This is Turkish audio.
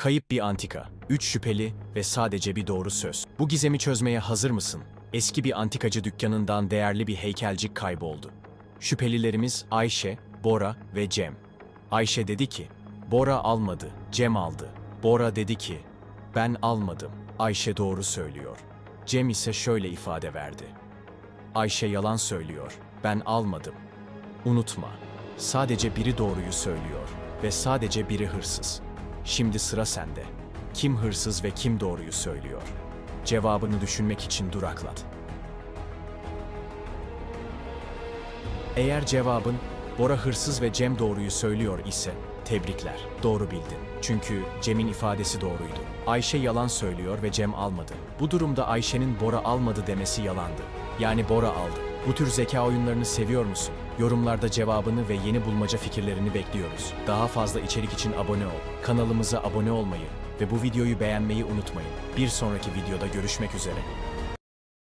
Kayıp bir antika, üç şüpheli ve sadece bir doğru söz. Bu gizemi çözmeye hazır mısın? Eski bir antikacı dükkanından değerli bir heykelcik kayboldu. Şüphelilerimiz Ayşe, Bora ve Cem. Ayşe dedi ki, Bora almadı, Cem aldı. Bora dedi ki, ben almadım. Ayşe doğru söylüyor. Cem ise şöyle ifade verdi. Ayşe yalan söylüyor. Ben almadım. Unutma. Sadece biri doğruyu söylüyor ve sadece biri hırsız. Şimdi sıra sende. Kim hırsız ve kim doğruyu söylüyor? Cevabını düşünmek için duraklat. Eğer cevabın Bora hırsız ve Cem doğruyu söylüyor ise tebrikler. Doğru bildin. Çünkü Cem'in ifadesi doğruydu. Ayşe yalan söylüyor ve Cem almadı. Bu durumda Ayşe'nin Bora almadı demesi yalandı. Yani Bora aldı. Bu tür zeka oyunlarını seviyor musun? Yorumlarda cevabını ve yeni bulmaca fikirlerini bekliyoruz. Daha fazla içerik için abone ol. Kanalımıza abone olmayı ve bu videoyu beğenmeyi unutmayın. Bir sonraki videoda görüşmek üzere.